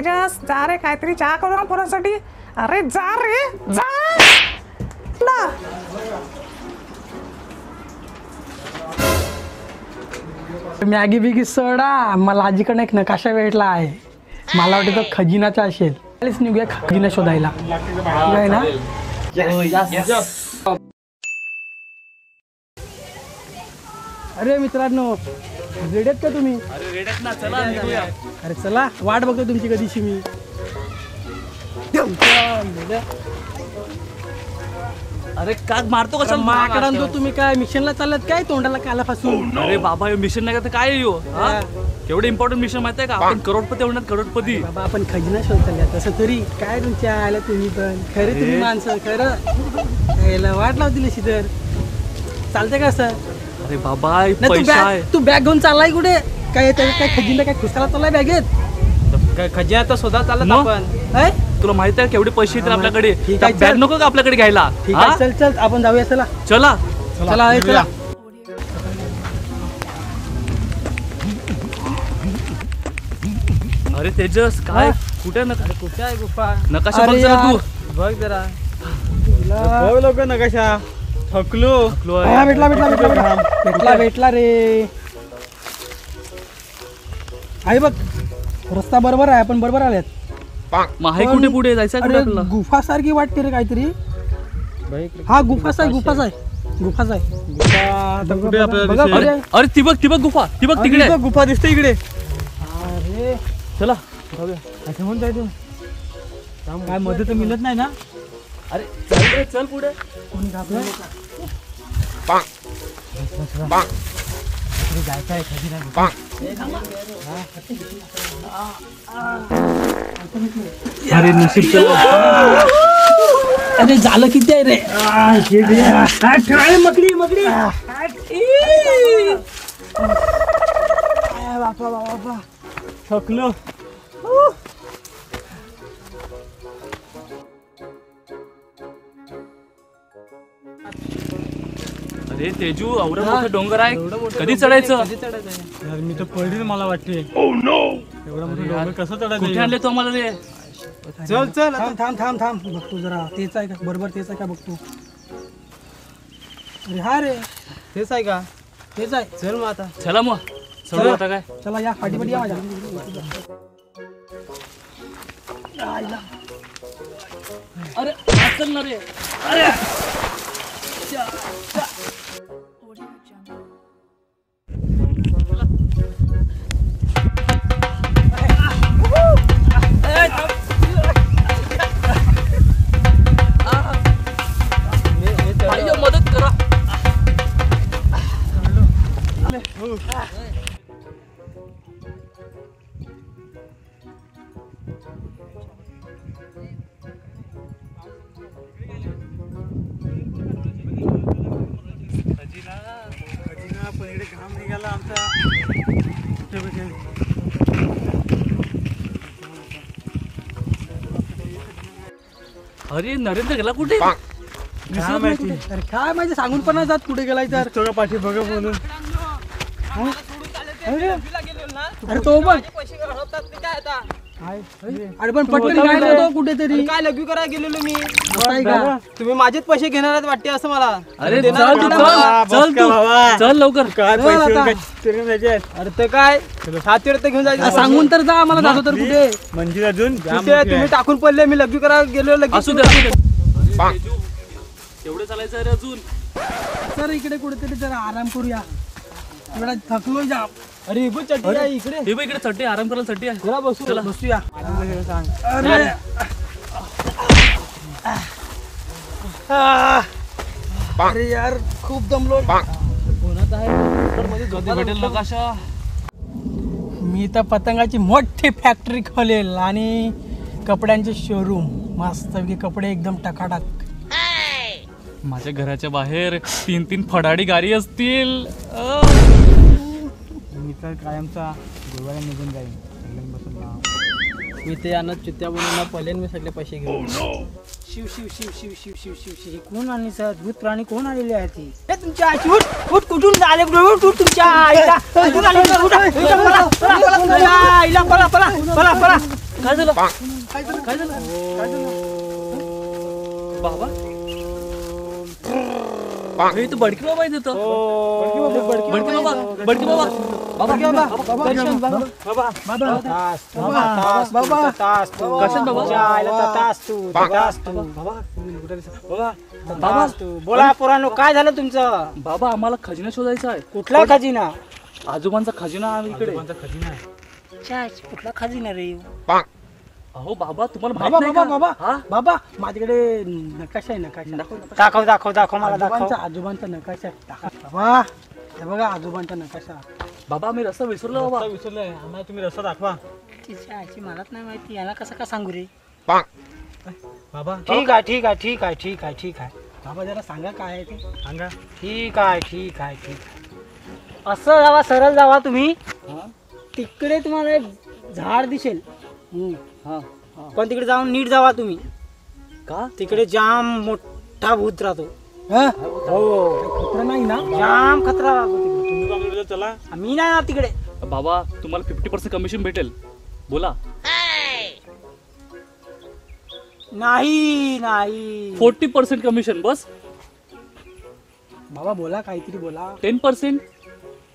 तेजस जा रे काहीतरी चहा करू ना पोरासाठी. अरे जा रे जा. ला. मॅगी बिगी सोडा मला आजीकडनं एक नकाशा भेटला आहे. मला वाटतं तो खजिनाचा असेल. चालेच निघूया खजिना शोधायला. आहे ना? अरे मित्रांनो रेडी आहेत का तुम्ही? अरे चला वाट बघतो तुमची कधीची मी. अरे का मारतो कशा माकडांनो तुम्ही काय मिशनला चालत काय तोंडाला काला फासून? अरे बाबा हे मिशन नाही का तर काय? हा? केवढं इम्पॉर्टंट मिशन माहिती आहे का? आपण करोडपती होणार करोडपती. बाबा आपण खजिना शोध चालल्या तसं तरी काय तुमच्या आला तुम्ही पण? खरे तुम्ही माणसं खरं. याला वाट लावतील अशी तर. चालते का सर अरे बाबा तू पैसा आहे. बॅग तू बॅग घेऊन चाललाय कुठे? काय काय खजिना काय खुसकाला चाललाय बॅगेत? खजिना तर शोधा चालत मग? आपण. तुला माहिती आहे केवढे पैसे येतील आपल्याकडे? बॅग. नको का आपल्याकडे घ्यायला? चल चल आपण जाऊया चला. चला. चला चला अरे तेजस काय? कुठे नका कुठे आहे गुफा? नकाशा बघ जरा. तू. बघ जरा. तुला- बघ लोक नकाशा. थकलो. हा, भेटला भेटला भेटला भेटला. भेटला भेटला रे. आहे बघ रस्ता बरोबर आहे आपण बरोबर आल्यात पण- कुठे पुढे? जायचं कुठे अरे गुफा सारखी वाटते रे काहीतरी. हा गुफाच आहे गुफाच आहे गुफाच आहे कुठे आपल्याला बघा, दिसेल? कुठे आहे? अरे ती बघ ती बघ गुफा. ती बघ तिकडे. आहे. गुफा दिसते इकडे. अरे. चला. अच्छा म्हणून जाय तू. काय मदत तर मिळत नाही ना? अरे चल रे चल पूरे। कौन दाब रहा है पांग पांग अरे जाता है खजी ना पांग अरे नसीब चलो अरे झालं किती आहे रे मकडी मकडी बापा। बापा थकलो अरे तेजू एवढं मोठं डोंगर आहे कधी चढायचं यार मी तर पडील मला वाटते. एवढं मोठं डोंगर कसं कुठे चढायचं आणले तो आम्हाला रे चल चल थांब थांब थांब थांब. बघतो जरा. तेच आहे का? बरोबर तेच आहे का बघतो? अरे हा रे. तेच आहे का? तेच आहे. चल मग आता. चला मग. चढू आता काय? चला या फाटीपाटी या माझ्या. आईला. अरे आज चल ना रे. अरे. पण इकडे घाम निघाला आमचा. अरे नरेंद्र गेला कुठे? नाही कुठे. अरे काय माहिती? सांगून पण जात कुठे गेलाय तर. तो का पाठी बघा म्हणून. अरे. तो बघ अरे पण पटकन काय कुठेतरी. काय लग्न करायला गेलेलो मी? तुम्ही माझेच पैसे घेणार आहेत वाटते असं मला. अरे चल तू? चल. चल? तू. लवकर. काय पैसे आहेत? अरे ते काय? हातीवर तर घेऊन अरे जायचं सांगून तर जा आम्हाला जातो तर कुठे. म्हणजे अजून कुठे तुम्ही टाकून पडले मी लग्न करायला गेलो लगेच असू दे अरे, एवढं चालायचं आहे रे अजून. सर इकडे कुठेतरी जरा आराम करूया. थकलो जाम. अरे इकडे चटणी आहे इकडे. हे बघ इकडे चट्टी आराम करायला चट्टी आहे. जरा बसू. चला. बसूया. सांग अरे अरे यार खूप दमलो भेटेल नकाशा मी तर पतंगाची मोठी फॅक्टरी खोलेल आणि कपड्यांचे शोरूम मस्तपैकी कपडे एकदम टकाटक. माझ्या घराच्या बाहेर तीन तीन फडाडी गाडी असतील. तर कायमचा गोव्याला निघून जाईन एकदम बसून ना. मी ते आणत चित्त्या बनवून पलेन मी सगळे पैसे घेऊन. शिव शिव शिव शिव शिव शिव शिव शिव. कोण आणि सर? अद्भुत प्राणी कोण आलेले आहेत ती हे तुमच्या आईची उठ उठ कुठून उठ उठ तुमच्या आईला. कुठून आले? उठ, आईला पळा पळा पळा पळा. काय झालं? काय झालं? काय झालं? बाबा. हे तू बडकी बाबा आहे तिथं बडकी बाबा बडकी बाबा. बाबा बोला पोरांनो काय झालं तुमचं? बाबा आम्हाला खजिना शोधायचा आहे. कुठला खजिना? आजोबांचा खजिना आहे इकडे. कुठला खजिना रे? अहो बाबा तुम्हाला बाबा माहीत नाही बाबा का? बाबा हा? बाबा माझ्याकडे नकाशा आहे नकाशा. दाखव दाखव. दाखव मला दाखव आजोबांचा आजोबांचा नकाशा आहे. दाखवा. बाबा हे बघा आजोबांचा नकाशा. बाबा मी रस्ता विसरलो बाबा. विसरलंय. आम्हाला तुम्ही रस्ता दाखवा. तिच्या आजी मलाच नाही माहिती याला कसं का सांगू रे? बाबा. ठीक आहे ठीक आहे ठीक आहे ठीक आहे ठीक आहे. बाबा जरा सांगा काय आहे ते. सांगा. ठीक आहे ठीक आहे ठीक आहे. असं जावा सरळ जावा तुम्ही. तिकडे तुम्हाला एक झाड दिसेल. हम्म. हा. पण तिकडे जाऊन नीट जावा तुम्ही. का? तिकडे जाम मोठा भूत राहतो. हा? हो. खतरा नाही ना? जाम खतरा राहतो तिकडे. चला. मी नाही ना तिकडे. बाबा तुम्हाला फिफ्टी पर्सेंट कमिशन भेटेल. बोला. नाही नाही. फोर्टी पर्सेंट कमिशन बस. बाबा बोला काहीतरी बोला. टेन पर्सेंट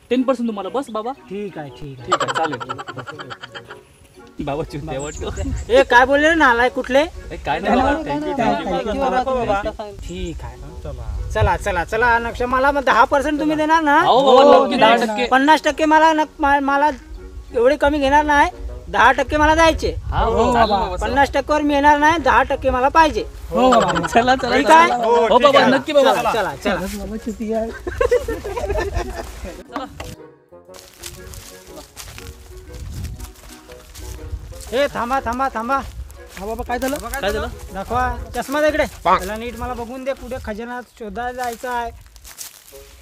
टेन पर्सेंट तुम्हाला बस बाबा. ठीक आहे ठीक आहे. ठीक आहे चालेल. बाबा वाटतो ए काय बोलले रे नालाय कुठले? ए, काय नाही बाबा Thank you. ठीक आहे चला. चला चला नक्ष मला मग दहा पर्सेंट तुम्ही देणार ना? अहो बाबा नक्की दहा टक्के. पन्नास टक्के मला नक- मा- मला एवढे कमी घेणार नाही. दहा टक्के मला द्यायचे. हा हो, चालेल बाबा. पन्नास टक्केवर मी येणार नाही दहा टक्के मला पाहिजे. हो बाबा. चला चला ठीक आहे? चला. हो बाबा नक्की बाबा. चला चला चला. हे थांबा थांबा थांबा. हा बाबा काय झालं? काय झालं? दाखवा. चष्मा दे इकडे. त्याला नीट मला बघून दे पुढे खजिना शोधायला जायचं आहे.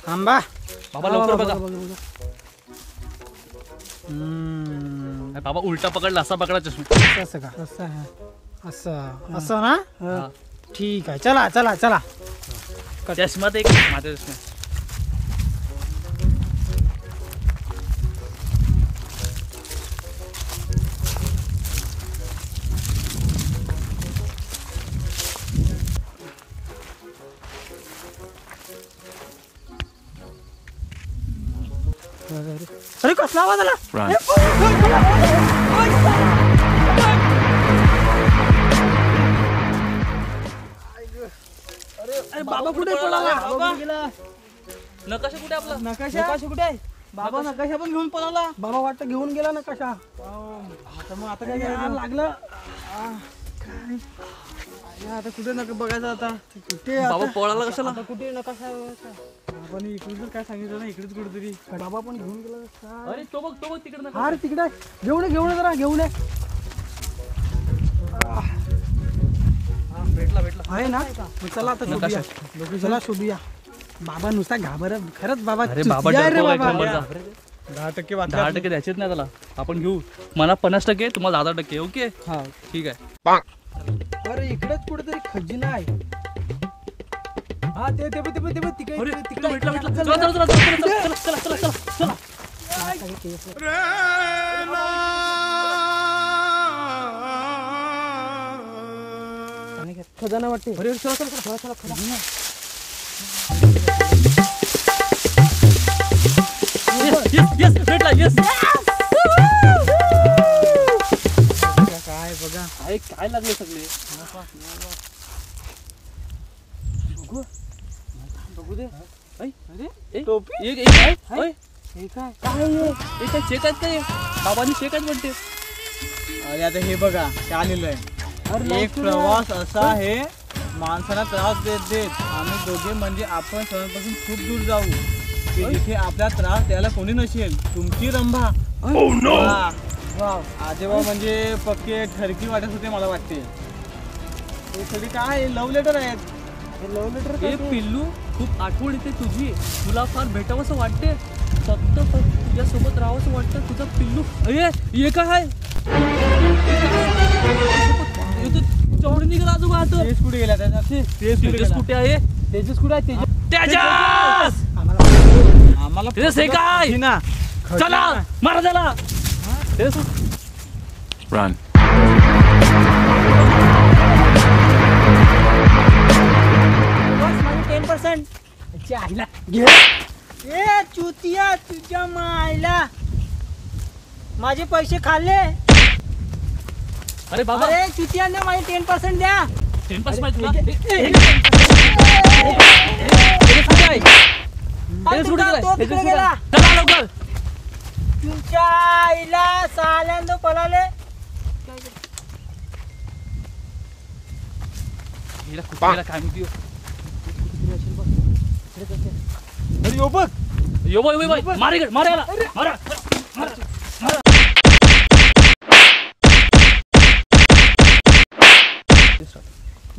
थांबा. बाबा लवकर बघा. हम्म, बाबा उलटा पकडला असा पकडा चष्मा. असं का? असं आहे असं. असं ना? हा. ठीक आहे. चला चला चला. चष्मात एक माझा चष्मा. अरे कसला आवाज आला अरे बाबा कुठे पळाला नकाशा कुठे आपला नकाशा कुठे आहे बाबा नकाशा पण घेऊन पळाला बाबा वाटतं घेऊन गेला नकाशा आता मग आता काय? लागलं आता कुठे नका बघायचं आता? कुठे आता? बाबा पळाला कशाला? कुठे नकाशा बाबाने इकडे काय सांगितलं ना इकडेच कुठेतरी. बाबा पण घेऊन गेला? अरे तो बघ तो बघ तिकडे नकाशा. हा रे तिकडे आहे. घेऊन ये घेऊन ये जरा घेऊन ये. भेटला भेटला. आहे ना? मग चला आता. शोधूया चला शोधूया बाबा नुसता घाबरत खरंच बाबा अरे बाबा चुतिया आहे रे डरतो एक बाबा. नंबरचा दहा टक्के दहा टक्के द्यायचेच नाही त्याला. आपण घेऊ. मला पन्नास टक्के तुम्हाला दहा टक्के. ओके? हा. ठीक आहे. अरे इकडेच कुठेतरी खजिना आहे हा ते ते ते ते तिकडे अरे तिकडे तिकडे भेटला भेटला चला चला चला चला चला चला चला चला खजाना वाटते अरे चला चला चला चला खजाना येस येस भेटला येस काय काय लागले सगळे? बघू. दे. एक आहे ओय, हे काय? हे? बाबांनी चेक आहेत म्हणते. अरे आता हे बघा काय आलेलं आहे. एक प्रवास असा आहे माणसाला त्रास देत देत आम्ही दोघे म्हणजे आपण सर्वांपासून खूप दूर जाऊ. की जिथे आपला त्रास द्यायला कोणी नसेल. तुमची रंभा. आजोबा म्हणजे पक्के ठरकी वाटत होते मला वाटते. हे सगळी काय? लव्ह लेटर आहेत. लव्ह लेटर पिल्लू खूप आठवण येते तुझी. तुला फार भेटावंसं वाटते? फक्त तुझ्यासोबत राहावंसं वाटतं? तुझं पिल्लू हे काय हे तर चौड निघाला आजोबा आता. तेच कुठे गेला? त्याचा कुठे तेजस गेला? कुठे आहे? तेजस कुठे आहे? तेजस तेजस! आम्हाला तेजस हे काय? खजिना चला! मारा This Run. ये चुतिया तुझ्या मायला माझे पैसे खाल्ले अरे बाबा अरे चुतियांना माझे टेन पर्सेंट द्या टेन पर्सेंट तुला तुमच्या आईला साल्यांदो पळाले. हिला कुठे गेला काय माहिती? अरे यो बघ. यो बोय बोय बोय मारे गड मारे याला. मारा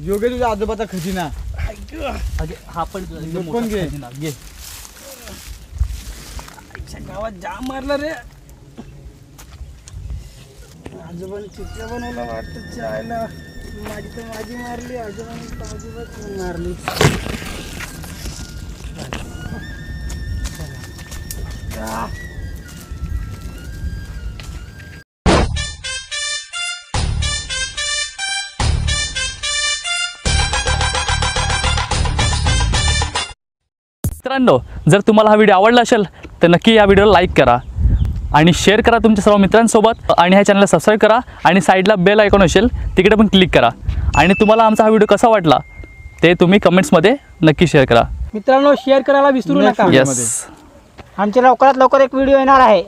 योग्य तुझ्या आजोबाचा खजिना. हा पण पण घे. खजिना. घे. गावात जाम मारला रे. आजोबाने चित्या बनवला वाटतं चायला माझी तर माझी मारली आजोबाने आजोबाच मारली. मित्रांनो जर तुम्हाला हा व्हिडिओ आवडला असेल तर नक्की या व्हिडिओला लाईक करा आणि शेअर करा तुमच्या सर्व मित्रांसोबत आणि ह्या चॅनलला सबस्क्राईब करा आणि साईडला बेल आयकॉन असेल तिकडे पण क्लिक करा. आणि तुम्हाला आमचा हा व्हिडिओ कसा वाटला ते तुम्ही कमेंट्समध्ये नक्की शेअर करा. मित्रांनो शेअर करायला विसरू नका. येस आमच्या लवकरात लवकर एक व्हिडिओ येणार आहे.